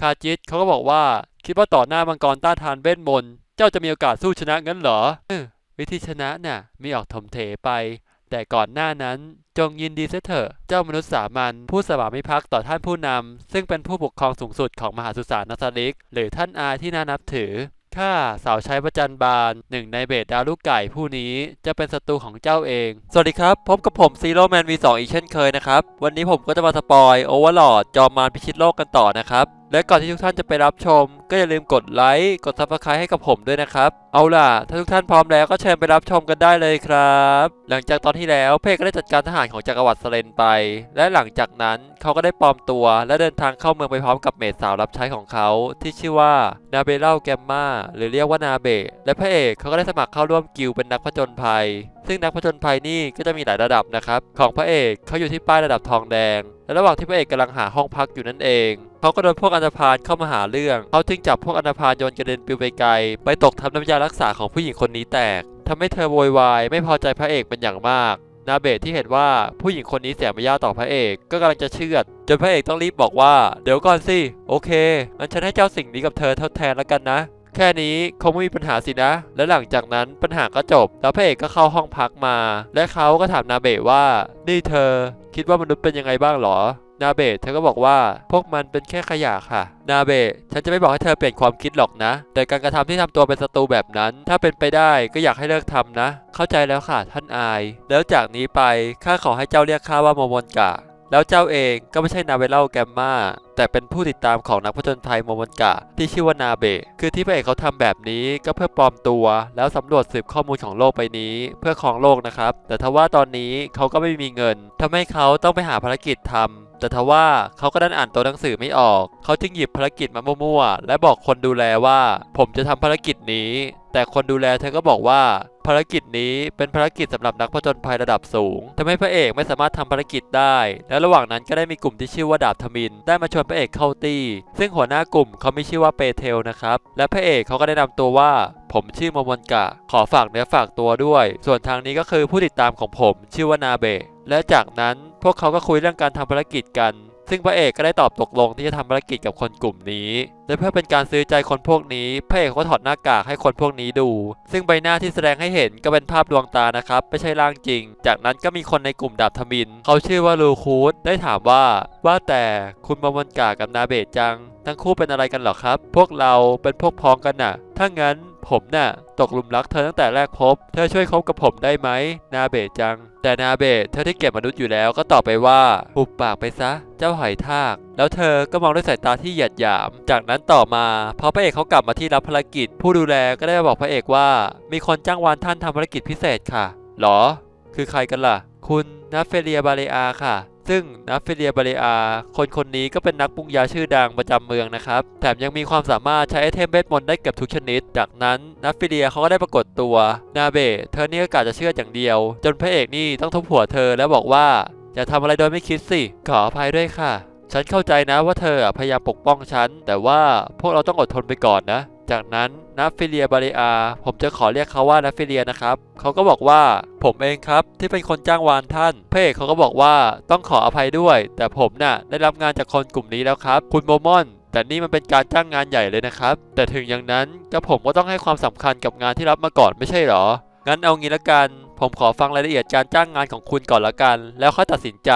คาจิตเขาก็บอกว่า คิดว่าต่อหน้ามังกรต้านทานเวทมนต์เจ้าจะมีโอกาสสู้ชนะงั้นเหรอวิธีชนะน่ะมีออกถมเถไป แต่ก่อนหน้านั้นจงยินดีเสเถอะเจ้ามนุษย์สามัญผู้สวามิภักดิ์ต่อท่านผู้นำ ซึ่งเป็นผู้ปกครองสูงสุดของมหาสุสานนัสลิก หรือท่านอาที่น่านับถือข้าสาวใช้ประจันบานหนึ่งในเบสดาวลูกไก่ผู้นี้จะเป็นศัตรูของเจ้าเอง สวัสดีครับ พบกับผมซีโร่แมน V2 อีกเช่นเคยนะครับ วันนี้ผมก็จะมาสปอยโอเวอร์ลอดจอมมารพิชิตโลกกันต่อนะครับ และก่อนที่ทุกท่านจะไปรับชมก็อย่าลืมกดไลค์กดซับสไครต์ให้กับผมด้วยนะครับ เอาล่ะ ถ้าทุกท่านพร้อมแล้วก็เชิญไปรับชมกันได้เลยครับ หลังจากตอนที่แล้วเพกก็ได้จัดการทหารของจักรวรรดิสเลนไป และหลังจากนั้นเขาก็ได้ปลอมตัว และเดินทางเข้าเมืองไปพร้อมกับเมดสาวรับใช้ของเขาที่ชื่อว่านาเบล่าแกมมาหรือเรียกว่านาเบะและพระเอกเขาก็ได้สมัครเข้าร่วมกิลด์เป็นนักผจญภัย ซึ่งนักผจญภัยนี่ก็จะมีหลายระดับนะครับของพระเอกเขาอยู่ที่ป้ายระดับทองแดงและระหว่างที่พระเอกกำลังหาห้องพักอยู่นั่นเองเขาก็โดนพวกอันธพาลเข้ามาหาเรื่องเขาจึงจับพวกอนธพาลโยนกระเด็นปลิวไปไกล ไปตกทับน้ำยารักษาของผู้หญิงคนนี้แตกทำให้เธอโวยวายไม่พอใจพระเอกเป็นอย่างมาก นาเบะที่เห็นว่าผู้หญิงคนนี้เสียมารยาต่อพระเอกก็กำลังจะเชื่อดจนพระเอกต้องรีบบอกว่า เดี๋ยวก่อนสิโอเคงั้นฉันให้เจ้าสิ่งนี้กับเธอทดแทนแล้วกันนะแค่นี้คงไม่มีปัญหาสินะ และหลังจากนั้นปัญหาก็จบ แล้วพระเอกก็เข้าห้องพักมา และเขาก็ถามนาเบะว่า นี่เธอ คิดว่ามนุษย์เป็นยังไงบ้างหรอ นาเบะเธอก็บอกว่าพวกมันเป็นแค่ขยะค่ะ นาเบะฉันจะไม่บอกให้เธอเปลี่ยนความคิดหรอกนะ แต่การกระทำที่ทำตัวเป็นศัตรูแบบนั้น ถ้าเป็นไปได้ก็อยากให้เลิกทำนะ เข้าใจแล้วค่ะท่านอาย แล้วจากนี้ไปข้าขอให้เจ้าเรียกข้าว่าโมมอนกะ แล้วเจ้าเองก็ไม่ใช่นาเวลเล่าแกมมาแต่เป็นผู้ติดตามของนักผจญภัยโมมอนกะ ที่ชื่อว่านาเบะคือที่พระเอกเขาทำแบบนี้ก็เพื่อปลอมตัว แล้วสำรวจสืบข้อมูลของโลกไปนี้ เพื่อครองโลกนะครับ แต่ทว่าตอนนี้เขาก็ไม่มีเงินทำให้เขาต้องไปหาภารกิจทำ แต่ทว่าเขาก็ดันอ่านตัวหนังสือไม่ออก เขาจึงหยิบภารกิจมามั่วๆ และบอกคนดูแลว่า ผมจะทำภารกิจนี้ แต่คนดูแลเธอก็บอกว่า ภารกิจนี้เป็นภารกิจสำหรับนักผจญภัยระดับสูงทำให้พระเอกไม่สามารถทำภารกิจได้ และระหว่างนั้นก็ได้มีกลุ่มที่ชื่อว่าดาบทมิน ได้มาชวนพระเอกเข้าตีซึ่งหัวหน้ากลุ่มเขามีชื่อว่าเปเทลนะครับ และพระเอกเขาก็ได้นำตัวว่า ผมชื่อโมมอนกะ ขอฝากเนื้อฝากตัวด้วย ส่วนทางนี้ก็คือผู้ติดตามของผม ชื่อว่านาเบะและจากนั้น พวกเขาก็คุยเรื่องการทำภารกิจกัน ซึ่งพระเอกก็ได้ตอบตกลงที่จะทำภารกิจกับคนกลุ่มนี้ และเพื่อเป็นการซื้อใจคนพวกนี้ พระเอกก็ถอดหน้ากากให้คนพวกนี้ดู ซึ่งใบหน้าที่แสดงให้เห็นก็เป็นภาพดวงตานะครับ ไม่ใช่ร่างจริง จากนั้นก็มีคนในกลุ่มดาบทมิน เขาชื่อว่าลูคูดได้ถามว่า ว่าแต่คุณมามอนกากับนาเบะจัง ทั้งคู่เป็นอะไรกันหรอครับ พวกเราเป็นพวกพ้องกันน่ะ ถ้างั้น ผมน่ะตกหลุมรักเธอตั้งแต่แรกพบ เธอช่วยคบกับผมได้ไหม นาเบะจัง แต่นาเบะเธอที่เก็บมนุษย์อยู่แล้วก็ตอบไปว่าหุบปากไปซะ เจ้าหอยทาก แล้วเธอก็มองด้วยสายตาที่หยียดหยาม จากนั้นต่อมาพอพระเอกเขากลับมาที่รับภารกิจ ผู้ดูแลก็ได้มาบอกพระเอกว่า มีคนจ้างวานท่านทำภารกิจพิเศษค่ะหรอ คือใครกันล่ะ คุณนัฟเฟเลียบาเลอาค่ะ ซึ่งนัฟเฟเลียบาเลอาคนคนนี้ก็เป็นนักปรุงยาชื่อดังประจำเมืองนะครับ แถมยังมีความสามารถใช้ไอเทมเวทมนต์ได้เกือบทุกชนิด จากนั้นนัฟเฟเลียเขาก็ได้ปรากฏตัวนาเบะเธอนี่ก็กะจะเชื่ออย่างเดียว จนพระเอกนี่ต้องทุบหัวเธอแล้วบอกว่าอย่าทำอะไรโดยไม่คิดสิ ขออภัยด้วยค่ะ ฉันเข้าใจนะว่าเธอพยายามปกป้องฉัน แต่ว่าพวกเราต้องอดทนไปก่อนนะ จากนั้นนัฟฟิเลียบาริอาผมจะขอเรียกเขาว่านัฟฟิเลียนะครับเขาก็บอกว่าผมเองครับที่เป็นคนจ้างวานท่านพระเอกเขาก็บอกว่าต้องขออภัยด้วย แต่ผมน่ะได้รับงานจากคนกลุ่มนี้แล้วครับ คุณโมมอนแต่นี่มันเป็นการจ้างงานใหญ่เลยนะครับ แต่ถึงอย่างนั้นก็ผมก็ต้องให้ความสำคัญกับงานที่รับมาก่อนไม่ใช่หรอ งั้นเอางี้ละกัน ผมขอฟังรายละเอียดการจ้างงานของคุณก่อนละกัน แล้วค่อยตัดสินใจ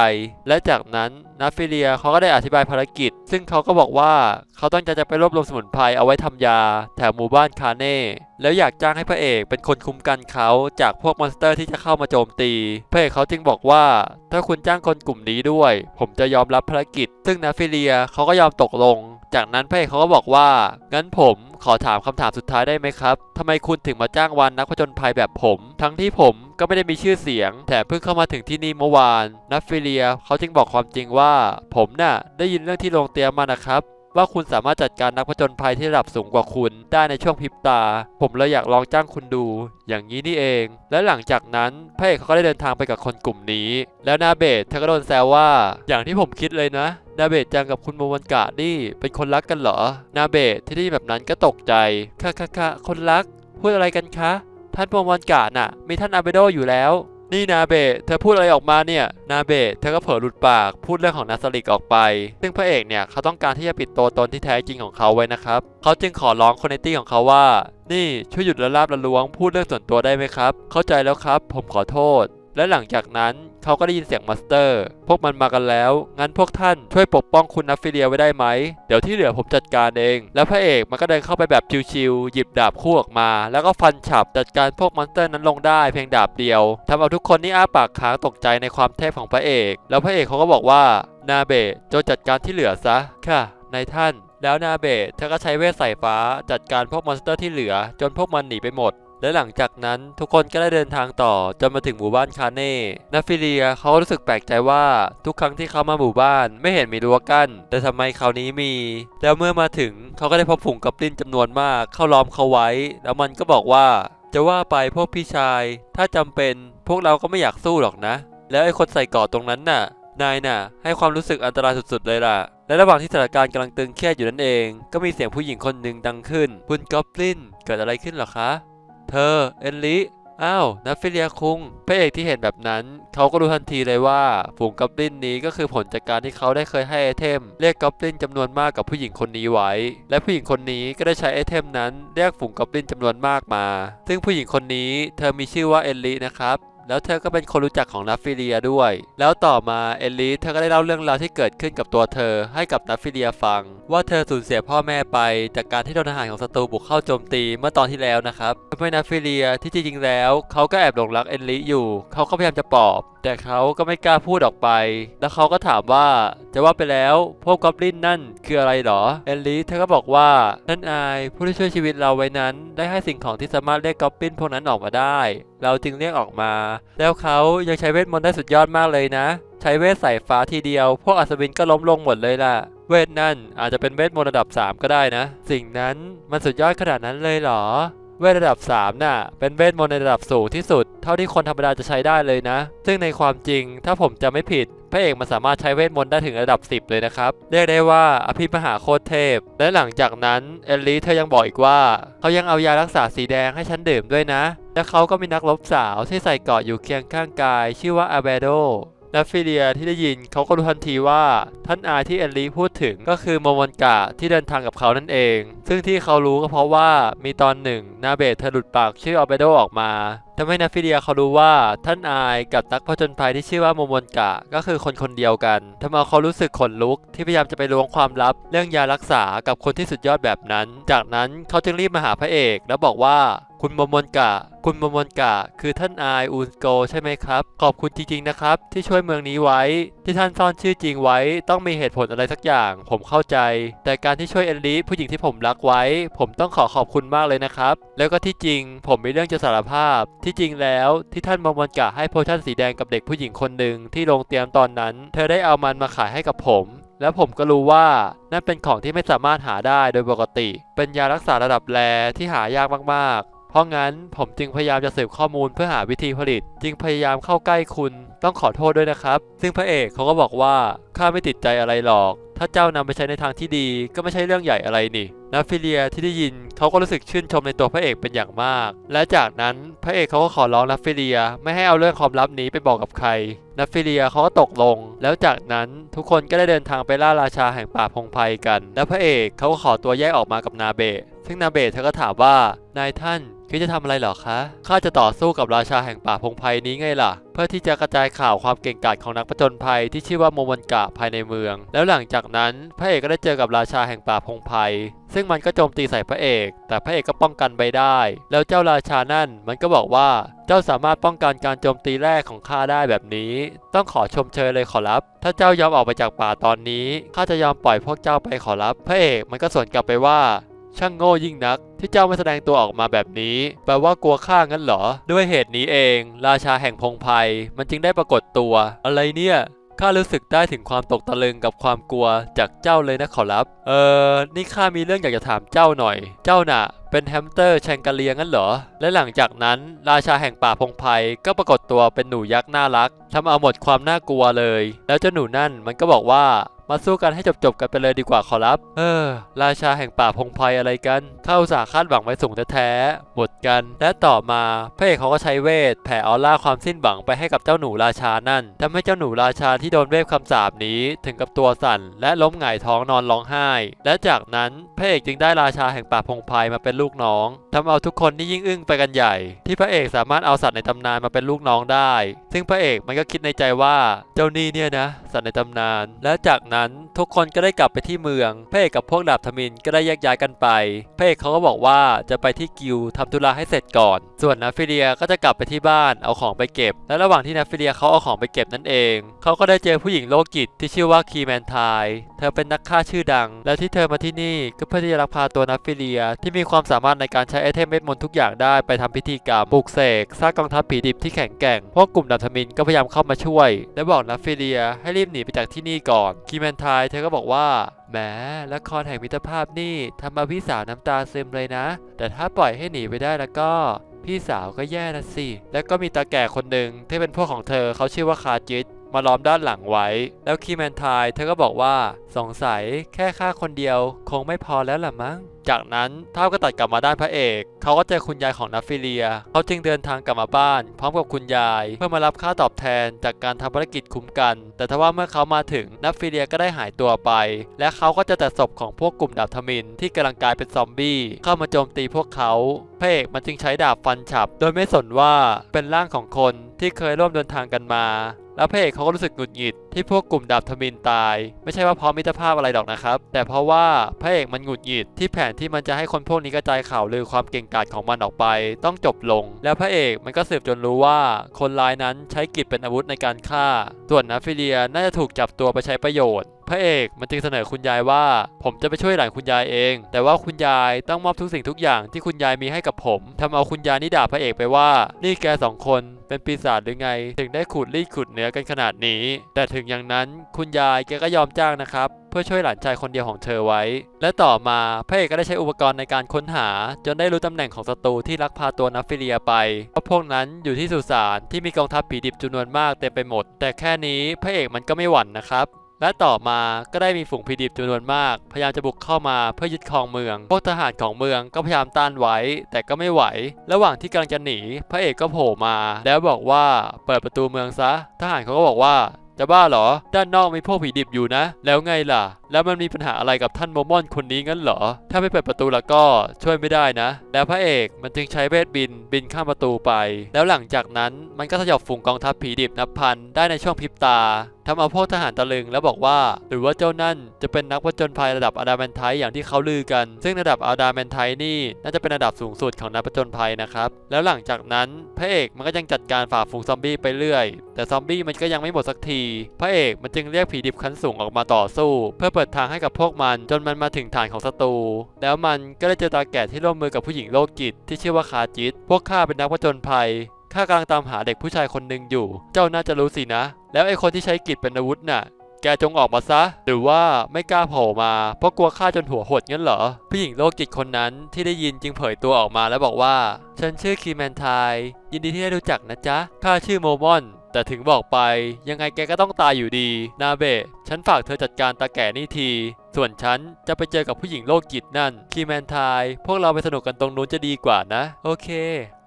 และจากนั้นนัฟฟิเลียเขาก็ได้อธิบายภารกิจ ซึ่งเขาก็บอกว่าเขาตั้งการจะไปรวบรวมสมุนไพรเอาไว้ทำยา แถวหมู่บ้านคาเน่แล้วอยากจ้างให้พระเอกเป็นคนคุ้มกันเขาจากพวกมอนสเตอร์ที่จะเข้ามาโจมตี พระเอกเขาจึงบอกว่า ถ้าคุณจ้างคนกลุ่มนี้ด้วย ผมจะยอมรับภารกิจ ซึ่งนัฟฟิเลียเขาก็ยอมตกลง จากนั้นพระเอกเขาก็บอกว่า งั้นผมขอถามคำถามสุดท้ายได้ไหมครับทำไมคุณถึงมาจ้างวานนักผจญภัยแบบผม ทั้งที่ผม ก็ไม่ได้มีชื่อเสียงแถมเพิ่งเข้ามาถึงที่นี่เมื่อวาน นัฟฟิเลียเขาจึงบอกความจริงว่า ผมน่ะได้ยินเรื่องที่โรงเตียมมานะครับว่าคุณสามารถจัดการนักผจญภัยที่ระดับสูงกว่าคุณได้ในช่วงพริบตา ผมเลยอยากลองจ้างคุณดู อย่างนี้นี่เอง และหลังจากนั้นพระเอกเขาก็ได้เดินทางไปกับคนกลุ่มนี้ แล้วนาเบตเธอก็โดนแซวว่า อย่างที่ผมคิดเลยนะ นาเบตจังกับคุณโมวันกะนี่เป็นคนรักกันเหรอ นาเบตที่ได้ยินแบบนั้นก็ตกใจค่ะค่ะค่ะคนรัก พูดอะไรกันคะ ท่านโมวันกะน่ะ มีท่านอาเบโดอยู่แล้ว นี่นาเบะเธอพูดอะไรออกมาเนี่ย นาเบะเธอก็เผลอหลุดปากพูดเรื่องของนาสลิกออกไป ซึ่งพระเอกเนี่ยเขาต้องการที่จะปิดตัวตนที่แท้จริงของเขาไว้นะครับ เขาจึงขอร้องคนในตี้ของเขาว่า นี่ช่วยหยุดละลาบละล้วง พูดเรื่องส่วนตัวได้ไหมครับ เข้าใจแล้วครับ ผมขอโทษ และหลังจากนั้นเขาก็ได้ยินเสียงมาสเตอร์ พวกมันมากันแล้ว งั้นพวกท่านช่วยปกป้องคุณนัฟฟิเลียไว้ได้ไหม เดี๋ยวที่เหลือผมจัดการเอง แล้วพระเอกมันก็เดินเข้าไปแบบชิวๆหยิบดาบคู่ออกมา แล้วก็ฟันฉับจัดการพวกมอนสเตอร์นั้นลงได้เพียงดาบเดียวทำเอาทุกคนนี่อ้าปากค้างตกใจในความเทพของพระเอก แล้วพระเอกเขาก็บอกว่านาเบะจงจัดการที่เหลือซะ ค่ะนายท่าน แล้วนาเบะเธอก็ใช้เวทสายฟ้าจัดการพวกมอนสเตอร์ที่เหลือ จนพวกมันหนีไปหมด และหลังจากนั้นทุกคนก็ได้เดินทางต่อจนมาถึงหมู่บ้านคาเน่นาฟิเลียเขารู้สึกแปลกใจว่าทุกครั้งที่เขามาหมู่บ้านไม่เห็นมีรั้วกั้นแต่ทำไมคราวนี้มี แล้วเมื่อมาถึงเขาก็ได้พบฝูงกอบลินจำนวนมากเข้าล้อมเขาไว้ แล้วมันก็บอกว่า จะว่าไปพวกพี่ชาย ถ้าจำเป็น พวกเราก็ไม่อยากสู้หรอกนะ แล้วไอ้คนใส่กอดตรงนั้นน่ะนายน่ะ ให้ความรู้สึกอันตรายสุดๆเลยล่ะ และระหว่างที่สถานการณ์กำลังตึงเครียดอยู่นั่นเอง ก็มีเสียงผู้หญิงคนหนึ่งดังขึ้นคุณกอบลินเกิดอะไรขึ้นหรอคะ เธอ เอนลิอ้าวนัฟฟิเลียคุงพระเอกที่เห็นแบบนั้น เขาก็รู้ทันทีเลยว่าฝูงกอบลินนี้ก็คือผลจากการที่เขาได้เคยให้ไอเทม เรียกกอบลินจำนวนมากกับผู้หญิงคนนี้ไว้ และผู้หญิงคนนี้ก็ได้ใช้ไอเทมนั้นเรียกฝูงกอบลินจำนวนมากมา ซึ่งผู้หญิงคนนี้เธอมีชื่อว่าเอนลินะครับ แล้วเธอก็เป็นคนรู้จักของนัฟฟิเลียด้วย แล้วต่อมาเอลลิเธอก็ได้เล่าเรื่องราวที่เกิดขึ้นกับตัวเธอให้กับนัฟฟิเลียฟัง ว่าเธอสูญเสียพ่อแม่ไป จากการที่โดนทหารของศัตรูบุกเข้าโจมตีเมื่อตอนที่แล้วนะครับทำให้นัฟฟิเลียที่จริงๆแล้ว เขาก็แอบหลงรักเอลลิอยู่ เขาก็พยายามจะปลอบแต่เขาก็ไม่กล้าพูดออกไป แล้วเขาก็ถามว่าจะว่าไปแล้วพวกกอบลินนั่นคืออะไรหรอเอลลิเธอก็บอกว่าท่านอายผู้ที่ช่วยชีวิตเราไว้นั้น ได้ให้สิ่งของที่สามารถเรียกกอบลินพวกนั้นออกมาได้ เราจึงเรียกออกมา แล้วเขายังใช้เวทมนต์ได้สุดยอดมากเลยนะ ใช้เวทสายฟ้าทีเดียว พวกอัศวินก็ล้มลงหมดเลยล่ะ เวทนั่นอาจจะเป็นเวทมนต์ระดับ 3 ก็ได้นะ สิ่งนั้นมันสุดยอดขนาดนั้นเลยเหรอ เวทระดับ3น่ะเป็นเวทมนต์ในระดับสูงที่สุด เท่าที่คนธรรมดาจะใช้ได้เลยนะ ซึ่งในความจริงถ้าผมจะไม่ผิดพระเอกมันสามารถใช้เวทมนต์ได้ถึงระดับ 10 เลยนะครับ เรียกได้ว่าอภิมหาโคตรเทพ และหลังจากนั้นเอลลี่เธอยังบอกอีกว่าเขายังเอายารักษาสีแดงให้ฉันดื่มด้วยนะ และเขาก็มีนักรบสาวที่ใส่เกราะอยู่เคียงข้างกาย ชื่อว่าอาเบโด นัฟฟิเลียที่ได้ยินเขาก็รู้ทันทีว่าท่านอาที่เอลลีพูดถึงก็คือโมมอนกะที่เดินทางกับเขานั่นเอง ซึ่งที่เขารู้ก็เพราะว่ามีตอนหนึ่งนาเบตเธอหลุดปากชื่ออาเบโดออกมาทำให้นัฟฟิเลียเขารู้ว่าท่านอายกับนักผจญภัยที่ชื่อว่าโมมอนกะก็คือคนคนเดียวกันทำเอาเขารู้สึกขนลุกที่พยายามจะไปล้วงความลับ เรื่องยารักษากับคนที่สุดยอดแบบนั้น จากนั้นเขาจึงรีบมาหาพระเอก แล้วบอกว่า คุณโมมนกะ คุณโมมนกะ คือท่านอายอูนโกใช่ไหมครับ ขอบคุณจริงๆนะครับ ที่ช่วยเมืองนี้ไว้ ที่ท่านซ่อนชื่อจริงไว้ ต้องมีเหตุผลอะไรสักอย่าง ผมเข้าใจ แต่การที่ช่วยเอลลิผู้หญิงที่ผมรักไว้ ผมต้องขอขอบคุณมากเลยนะครับ แล้วก็ที่จริง ผมมีเรื่องจะสารภาพ ที่จริงแล้วที่ท่านโมมนกะให้โพชั่นสีแดงกับเด็กผู้หญิงคนหนึ่งที่โรงเตรียมตอนนั้น เธอได้เอามันมาขายให้กับผมแล้วผมก็รู้ว่านั่นเป็นของที่ไม่สามารถหาได้โดยปกติ เป็นยารักษาระดับแรที่หายากมากๆ เพราะงั้นผมจึงพยายามจะสืบข้อมูลเพื่อหาวิธีผลิต จึงพยายามเข้าใกล้คุณต้องขอโทษด้วยนะครับ ซึ่งพระเอกเขาก็บอกว่าข้าไม่ติดใจอะไรหรอก ถ้าเจ้านำไปใช้ในทางที่ดีก็ไม่ใช่เรื่องใหญ่อะไรนี่นัฟฟิเลียที่ได้ยินเขาก็รู้สึกชื่นชมในตัวพระเอกเป็นอย่างมาก และจากนั้นพระเอกเขาก็ขอร้องนัฟฟิเลีย ไม่ให้เอาเรื่องความลับนี้ไปบอกกับใครนัฟฟิเลียเขาก็ตกลง แล้วจากนั้นทุกคนก็ได้เดินทางไปล่าราชาแห่งป่าพงไพกัน แล้วพระเอกเขาก็ขอตัวแยกออกมากับนาเบะ ซึ่งนาเบะเธอก็ถามว่านายท่านคิดจะทำอะไรเหรอคะ ข้าจะต่อสู้กับราชาแห่งป่าพงไพรนี้ไงล่ะ เพื่อที่จะกระจายข่าวความเก่งกาจของนักผจญภัยที่ชื่อว่าโมมันกะภายในเมือง แล้วหลังจากนั้นพระเอกก็ได้เจอกับราชาแห่งป่าพงไพรซึ่งมันก็โจมตีใส่พระเอก แต่พระเอกก็ป้องกันไปได้ แล้วเจ้าราชานั่นมันก็บอกว่าเจ้าสามารถป้องกันการโจมตีแรกของข้าได้แบบนี้ ต้องขอชมเชยเลยขอรับ ถ้าเจ้ายอมออกไปจากป่าตอนนี้ข้าจะยอมปล่อยพวกเจ้าไปขอรับ พระเอกมันก็สวนกลับไปว่า ช่างโง่ยิ่งนัก ที่เจ้าไม่แสดงตัวออกมาแบบนี้ แปลว่ากลัวข้างั้นเหรอ ด้วยเหตุนี้เอง ราชาแห่งพงไพรมันจึงได้ปรากฏตัว อะไรเนี่ยข้ารู้สึกได้ถึงความตกตะลึงกับความกลัวจากเจ้าเลยนะขอรับ เออนี่ข้ามีเรื่องอยากจะถามเจ้าหน่อย เจ้าน่ะ เป็นแฮมสเตอร์แชงกาเลียงั้นเหรอ และหลังจากนั้นราชาแห่งป่าพงไพรก็ปรากฏตัวเป็นหนูยักษ์น่ารักทำเอาหมดความน่ากลัวเลย แล้วเจ้าหนูนั่นมันก็บอกว่า มาสู้กันให้จบๆกันไปเลยดีกว่าขอรับ เออ ราชาแห่งป่าพงไพรอะไรกันเข้าสาคาดหวังไว้สูงแท้ๆหมดกัน และต่อมาพระเอกเขาก็ใช้เวท แผ่ออร่าความสิ้นหวังไปให้กับเจ้าหนูราชานั่นทำให้เจ้าหนูราชาที่โดนเวทคำสาปนี้ถึงกับตัวสั่น และล้มหงายท้องนอนร้องไห้ และจากนั้นพระเอกจึงได้ราชาแห่งป่าพงไพรมาเป็นลูกน้องทำเอาทุกคนนี่ยิ่งอึ้งไปกันใหญ่ ที่พระเอกสามารถเอาสัตว์ในตำนานมาเป็นลูกน้องได้ ซึ่งพระเอกมันก็คิดในใจว่าเจ้านี่เนี่ยนะสัตว์ในตำนาน และจากนั้นทุกคนก็ได้กลับไปที่เมืองพระเอกกับพวกดาบทมินก็ได้แยกย้ายกันไปพระเอกเขาก็บอกว่าจะไปที่กิลด์ทำธุระให้เสร็จก่อน ส่วนนาฟิเลียก็จะกลับไปที่บ้านเอาของไปเก็บ และระหว่างที่นาฟิเลียเขาเอาของไปเก็บนั่นเอง เขาก็ได้เจอผู้หญิงโรคจิตที่ชื่อว่าคีแมนไทเธอเป็นนักฆ่าชื่อดัง และที่เธอมาที่นี่ก็เพื่อที่จะลักพาตัวนาฟิเลีย ที่มีความสามารถในการใช้ไอเทมเม็ดมนต์ทุกอย่างได้ไปทำพิธีกรรมปลุกเสกสร้างกองทัพผีดิบที่แข็งแกร่งพวกกลุ่มดาบทมินก็พยายามเข้ามาช่วย และบอกนาฟิเลียให้รีบหนีไปจากที่นี่ก่อนคีแมนไทเธอก็บอกว่าแหมละครแห่งมิตรภาพนี่ทำมาพี่สาวน้ำตาซึมเลยนะ แต่ถ้าปล่อยให้หนีไปได้แล้วก็พี่สาวก็แย่นะสิ แล้วก็มีตาแก่คนหนึ่งที่เป็นพวกของเธอเขาชื่อว่าคาจิตมาล้อมด้านหลังไว้ แล้วคีแมนทายเธอก็บอกว่า สงสัยแค่ฆ่าคนเดียว คงไม่พอแล้วล่ะมั้ง จากนั้นท้าวก็ตัดกลับมาด้านพระเอก เขาก็เจอคุณยายของนัฟฟิเลีย เขาจึงเดินทางกลับมาบ้าน พร้อมกับคุณยาย เพื่อมารับค่าตอบแทนจากการทำภารกิจคุ้มกัน แต่ทว่าเมื่อเขามาถึงนัฟฟิเลียก็ได้หายตัวไป และเขาก็จะแต่ศพของพวกกลุ่มดาบทมินที่กำลังกลายเป็นซอมบี้เข้ามาโจมตีพวกเขาพระเอกมันจึงใช้ดาบฟันฉับ โดยไม่สนว่าเป็นร่างของคนที่เคยร่วมเดินทางกันมา แล้วพระเอกเขาก็รู้สึกหงุดหงิดที่พวกกลุ่มดาบทมินตาย ไม่ใช่ว่าเพราะมิตรภาพอะไรหรอกนะครับ แต่เพราะว่าพระเอกมันหงุดหงิดที่แผนที่มันจะให้คนพวกนี้กระจายข่าวลือความเก่งกาจของมันออกไป ต้องจบลง แล้วพระเอกมันก็สืบจนรู้ว่าคนร้ายนั้นใช้กิจเป็นอาวุธในการฆ่า ส่วนนาฟิเลียน่าจะถูกจับตัวไปใช้ประโยชน์ พระเอกมันจึงเสนอคุณยายว่า ผมจะไปช่วยหลานคุณยายเอง แต่ว่าคุณยายต้องมอบทุกสิ่งทุกอย่างที่คุณยายมีให้กับผมทำเอาคุณยายนี่ด่าพระเอกไปว่า นี่แกสองคนเป็นปีศาจหรือไง ถึงได้ขูดรีดขูดเนื้อกันขนาดนี้ แต่ถึงอย่างนั้นคุณยายแกก็ยอมจ้างนะครับเพื่อช่วยหลานชายคนเดียวของเธอไว้ และต่อมาพระเอกก็ได้ใช้อุปกรณ์ในการค้นหา จนได้รู้ตำแหน่งของศัตรูที่ลักพาตัวนัฟฟิเลียไป เพราะพวกนั้นอยู่ที่สุสานที่มีกองทัพผีดิบจำนวนมากเต็มไปหมด แต่แค่นี้พระเอกมันก็ไม่หวั่นนะครับ และต่อมาก็ได้มีฝูงผีดิบจำนวนมาก พยายามจะบุกเข้ามาเพื่อยึดครองเมือง พวกทหารของเมืองก็พยายามต้านไว้ แต่ก็ไม่ไหว ระหว่างที่กำลังจะหนี พระเอกก็โผล่มา แล้วบอกว่าเปิดประตูเมืองซะ ทหารเขาก็บอกว่าจะบ้าเหรอ ด้านนอกมีพวกผีดิบอยู่นะ แล้วไงล่ะ แล้วมันมีปัญหาอะไรกับท่านโมมอนคนนี้งั้นเหรอ ถ้าไม่เปิดประตูแล้วก็ช่วยไม่ได้นะ แล้วพระเอกมันจึงใช้เวทบินบินข้ามประตูไป แล้วหลังจากนั้นมันก็สยบฝูงกองทัพผีดิบนับพันได้ในช่วงพริบตา ทำเอาพวกทหารตะลึงแล้วบอกว่า หรือว่าเจ้านั่นจะเป็นนักผจญภัยระดับอาดาแมนไทอย่างที่เขาลือกัน ซึ่งระดับอาดาแมนไทนี่น่าจะเป็นระดับสูงสุดของนักผจญภัยนะครับ แล้วหลังจากนั้นพระเอกมันก็ยังจัดการฝ่าฝูงซอมบี้ไปเรื่อย แต่ซอมบี้มันก็ยังไม่หมดสักที พระเอกมันจึงเรียกผีดิบขั้นสูงออกมาต่อสู้ เพื่อเปิดทางให้กับพวกมันจนมันมาถึงฐานของศัตรู แล้วมันก็ได้เจอตาแก่ที่ร่วมมือกับผู้หญิงโรคจิตที่ชื่อว่าคาจิต พวกข้าเป็นนักผจญภัย ข้ากำลังตามหาเด็กผู้ชายคนหนึ่งอยู่ เจ้าน่าจะรู้สินะ แล้วไอ้คนที่ใช้กิจเป็นอาวุธน่ะ แกจงออกมาซะ หรือว่าไม่กล้าโผล่มา เพราะกลัวฆ่าจนหัวหดงั้นเหรอ ผู้หญิงโรคจิตคนนั้นที่ได้ยินจึงเผยตัวออกมาแล้วบอกว่า ฉันชื่อคีแมนไทยยินดีที่ได้รู้จักนะจ๊ะ ข้าชื่อโมมอน แต่ถึงบอกไป ยังไงแกก็ต้องตายอยู่ดี นาเบะ ฉันฝากเธอจัดการตาแก่นี่ที ส่วนฉันจะไปเจอกับผู้หญิงโรคจิตนั่น คีแมนไทพวกเราไปสนุกกันตรงนู้นจะดีกว่านะ โอเค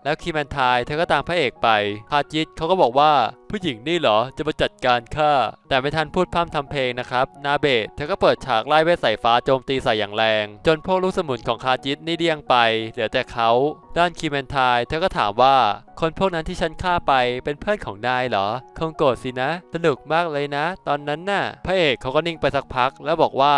แล้วคีแมนไทเธอก็ตามพระเอกไปพาจิตเขาก็บอกว่าผู้หญิงนี่เหรอจะมาจัดการข้าแต่ไม่ทันพูดพร่ำทำเพลงนะครับ นาเบะเธอก็เปิดฉากไล่เวทสายฟ้าโจมตีใส่อย่างแรง จนพวกลูกสมุนของคาจิตนี่เดี้ยงไป เหลือแต่เขาด้านคีแมนไทเธอก็ถามว่า คนพวกนั้นที่ฉันฆ่าไปเป็นเพื่อนของนายเหรอ คงโกรธสินะ สนุกมากเลยนะ ตอนนั้นน่ะ พระเอกเขาก็นิ่งไปสักพัก แล้วบอกว่า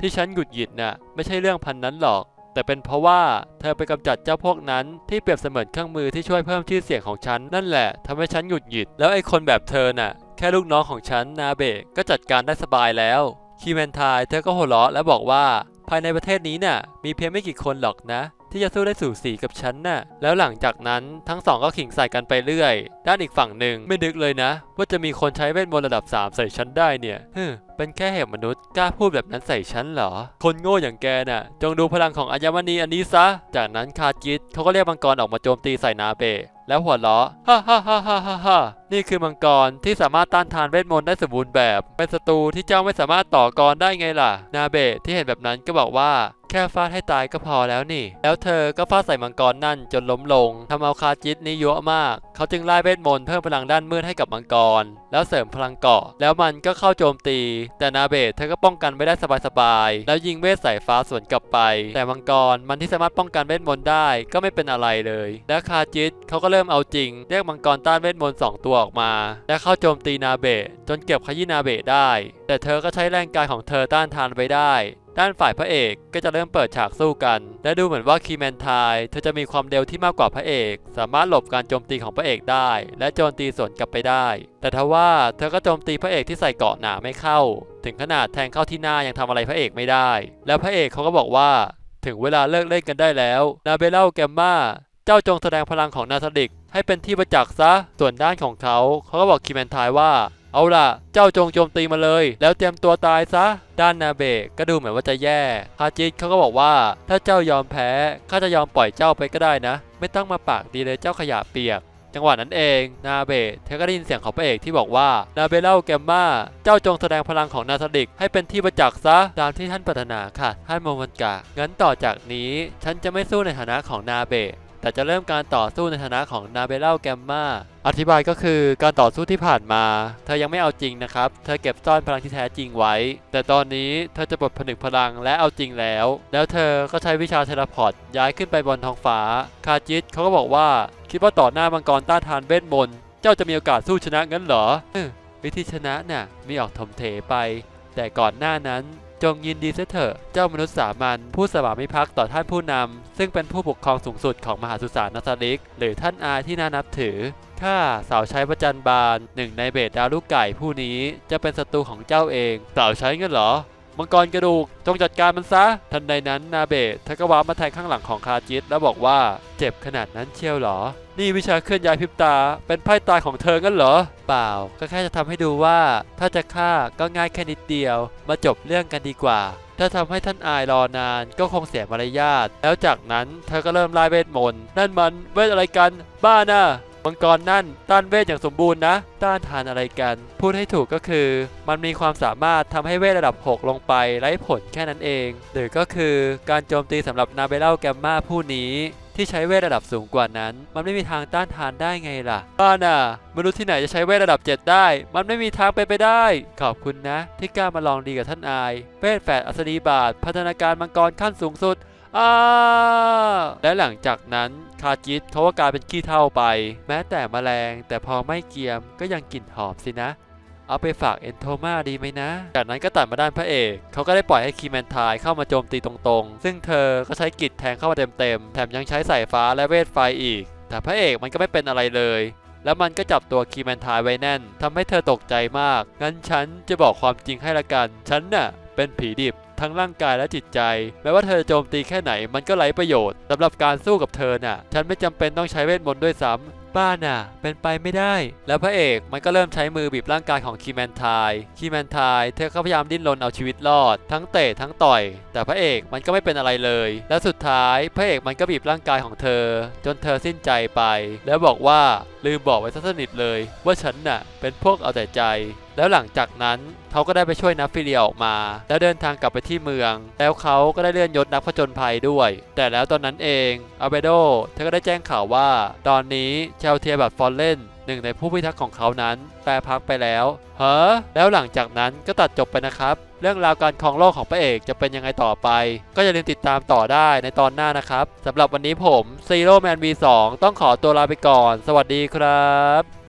ที่ฉันหงุดหงิดน่ะไม่ใช่เรื่องพันนั้นหรอก แต่เป็นเพราะว่าเธอไปกำจัดเจ้าพวกนั้นที่เปรียบเสมือนเครื่องมือที่ช่วยเพิ่มชื่อเสียงของฉันนั่นแหละทำให้ฉันหงุดหงิด แล้วไอ้คนแบบเธอน่ะ แค่ลูกน้องของฉันนาเบกก็จัดการได้สบายแล้วคีแมนทายเธอก็หัวเราะและบอกว่า ภายในประเทศนี้น่ะมีเพียงไม่กี่คนหรอกนะ ที่จะสู้ได้สู่สีกับฉันน่ะ แล้วหลังจากนั้นทั้งสองก็ขิงใส่กันไปเรื่อย ด้านอีกฝั่งหนึ่งไม่นึกเลยนะ ว่าจะมีคนใช้เวทมนต์ระดับ 3 ใส่ฉันได้เนี่ยฮึเป็นแค่เหตุมนุษย์กล้าพูดแบบนั้นใส่ฉันเหรอ คนโง่อย่างแกน่ะ จงดูพลังของอัญมณีอันนี้ซะ จากนั้นคาจิตเขาก็เรียกมังกรออกมาโจมตีใส่นาเบะแล้วหัวเราะฮ่าฮ่าฮ่าฮ่าฮ่าฮ่านี่คือมังกรที่สามารถต้านทานเวทมนต์ได้สมบูรณ์แบบ เป็นศัตรูที่เจ้าไม่สามารถต่อกรได้ไงล่ะ นาเบะที่เห็นแบบนั้นก็บอกว่า ค่ฟาดให้ตายก็พอแล้วนี่ แล้วเธอก็ฟาดใส่มังกรนั่นจนล้มลงทำเอาคาจิตนี่ยั่วมาก เขาจึงไล่เวทมนต์เพิ่มพลังด้านมืดให้กับมังกร แล้วเสริมพลังเกาะ แล้วมันก็เข้าโจมตี แต่นาเบะเธอก็ป้องกันไว้ได้สบายๆ แล้วยิงเวทสายฟ้าสวนกลับไป แต่มังกรมันที่สามารถป้องกันเวทมนต์ได้ก็ไม่เป็นอะไรเลย และคาจิตเขาก็เริ่มเอาจริง เรียกมังกรต้านเวทมนต์สองตัวออกมา และเข้าโจมตีนาเบะจนเก็บขยี้นาเบะได้ แต่เธอก็ใช้แรงกายของเธอต้านทานไว้ได้ ด้านฝ่ายพระเอกก็จะเริ่มเปิดฉากสู้กัน และดูเหมือนว่าคีแมนทายเธอจะมีความเร็วที่มากกว่าพระเอก สามารถหลบการโจมตีของพระเอกได้ และโจมตีสวนกลับไปได้ แต่ทว่าเธอก็โจมตีพระเอกที่ใส่เกราะหนาไม่เข้า ถึงขนาดแทงเข้าที่หน้ายังทำอะไรพระเอกไม่ได้ แล้วพระเอกเขาก็บอกว่า ถึงเวลาเลิกเล่นกันได้แล้วนาเบล่าแกมมาเจ้าจงแสดงพลังของนาซาดิกให้เป็นที่ประจักษ์ซะ ส่วนด้านของเขา เขาก็บอกคีแมนทายว่า เอาล่ะ เจ้าจงโจมตีมาเลย แล้วเตรียมตัวตายซะ ด้านนาเบะก็ดูเหมือนว่าจะแย่คาจิตเขาก็บอกว่า ถ้าเจ้ายอมแพ้ข้าจะยอมปล่อยเจ้าไปก็ได้นะ ไม่ต้องมาปากดีเลยเจ้าขยะเปียกจังหวะนั้นเองนาเบะเธอก็ได้ยินเสียงของพระเอกที่บอกว่านาเบเล่าแกมมาเจ้าจงแสดงพลังของนาซาดิกให้เป็นที่ประจักษ์ซะตามที่ท่านปรารถนาค่ะท่านโมมันกะงั้นต่อจากนี้ฉันจะไม่สู้ในฐานะของนาเบะ แต่จะเริ่มการต่อสู้ในฐานะของนาเบล่าแกมมาอธิบายก็คือการต่อสู้ที่ผ่านมา เธอยังไม่เอาจริงนะครับ เธอเก็บซ่อนพลังที่แท้จริงไว้ แต่ตอนนี้เธอจะปลดผนึกพลังและเอาจริงแล้ว แล้วเธอก็ใช้วิชาเทเลพอร์ตย้ายขึ้นไปบนท้องฟ้า คาจิตเขาก็บอกว่า คิดว่าต่อหน้ามังกรต้านทานเวทมนต์เจ้าจะมีโอกาสสู้ชนะงั้นเหรอเออวิธีชนะน่ะมีออกถมเถไป แต่ก่อนหน้านั้น จงยินดีเสียเถอะเจ้ามนุษย์สามัญผู้สวามิภักดิ์ต่อท่านผู้นำ ซึ่งเป็นผู้ปกครองสูงสุดของมหาสุสานนาซาลิก หรือท่านอาที่น่านับถือข้าสาวใช้ประจันบานหนึ่งในเบสดาวลูกไก่ผู้นี้จะเป็นศัตรูของเจ้าเองสาวใช้เงินเหรอมังกรกระดูกจงจัดการมันซะ ทันใดนั้นนาเบะเธอก็ว้ามาแทงข้างหลังของคาจิตแล้วบอกว่า เจ็บขนาดนั้นเชียวเหรอ นี่วิชาเคลื่อนย้ายพริบตา เป็นไพ่ตายของเธองั้นเหรอ เปล่า ก็แค่จะทำให้ดูว่า ถ้าจะฆ่าก็ง่ายแค่นิดเดียว มาจบเรื่องกันดีกว่า ถ้าทำให้ท่านอายรอนานก็คงเสียมารยาท แล้วจากนั้นเธอก็เริ่มไล่เวทมนต์ นั่นมันเวทอะไรกัน บ้าน่ะมังกรนั่นต้านเวทอย่างสมบูรณ์นะ ต้านทานอะไรกัน พูดให้ถูกก็คือ มันมีความสามารถทำให้เวทระดับ 6 ลงไปไร้ผลแค่นั้นเอง หรือก็คือการโจมตีสำหรับนาเบลเล่าแกมมาผู้นี้ ที่ใช้เวทระดับสูงกว่านั้น มันไม่มีทางต้านทานได้ไงล่ะบ้าน่ะมนุษย์ที่ไหนจะใช้เวทระดับ 7 ได้ มันไม่มีทางไปไปได้ ขอบคุณนะ ที่กล้ามาลองดีกับท่านอายเวทแฝดอัศนีบาท พัฒนาการมังกรขั้นสูงสุดอาและหลังจากนั้นคาจิตเขาก็กลายเป็นขี้เท่าไป แม้แต่แมลงแต่พอไม่เกียมก็ยังกลิ่นหอมสินะ เอาไปฝากเอนโทมาดีไหมนะ จากนั้นก็ตัดมาด้านพระเอก เขาก็ได้ปล่อยให้คีแมนทายเข้ามาโจมตีตรงๆ ซึ่งเธอก็ใช้กิจแทงเข้ามาเต็มๆ แถมยังใช้สายฟ้าและเวทไฟอีก แต่พระเอกมันก็ไม่เป็นอะไรเลยแล้วมันก็จับตัวคีแมนทายไว้แน่นทำให้เธอตกใจมาก งั้นฉันจะบอกความจริงให้ละกัน ฉันน่ะ เป็นผีดิบ ทั้งร่างกายและจิตใจ แม้ว่าเธอจะโจมตีแค่ไหนมันก็ไร้ประโยชน์สำหรับการสู้กับเธอน่ะ ฉันไม่จำเป็นต้องใช้เวทมนต์ด้วยซ้ำ บ้าน่ะ เป็นไปไม่ได้ แล้วพระเอกมันก็เริ่มใช้มือบีบร่างกายของคีแมนทายคีแมนทายเธอก็พยายามดิ้นรนเอาชีวิตรอด ทั้งเตะทั้งต่อย แต่พระเอกมันก็ไม่เป็นอะไรเลย และสุดท้ายพระเอกมันก็บีบร่างกายของเธอ จนเธอสิ้นใจไป แล้วบอกว่าลืมบอกไว้ซะสนิทเลย ว่าฉันน่ะเป็นพวกเอาแต่ใจ แล้วหลังจากนั้นเขาก็ได้ไปช่วยนักฟิเลียออกมา แล้วเดินทางกลับไปที่เมือง แล้วเขาก็ได้เลื่อนยศนักผจญภัยด้วย แต่แล้วตอนนั้นเองอาเบโดเธอก็ได้แจ้งข่าวว่า ตอนนี้เชลเทียบัตฟอลเลนหนึ่งในผู้พิทักษ์ของเขานั้นแปรพักไปแล้วเฮ้อแล้วหลังจากนั้นก็ตัดจบไปนะครับ เรื่องราวการครองโลกของพระเอกจะเป็นยังไงต่อไป ก็อย่าลืมติดตามต่อได้ในตอนหน้านะครับสำหรับวันนี้ผม Zero Man V2 ต้องขอตัวลาไปก่อน สวัสดีครับ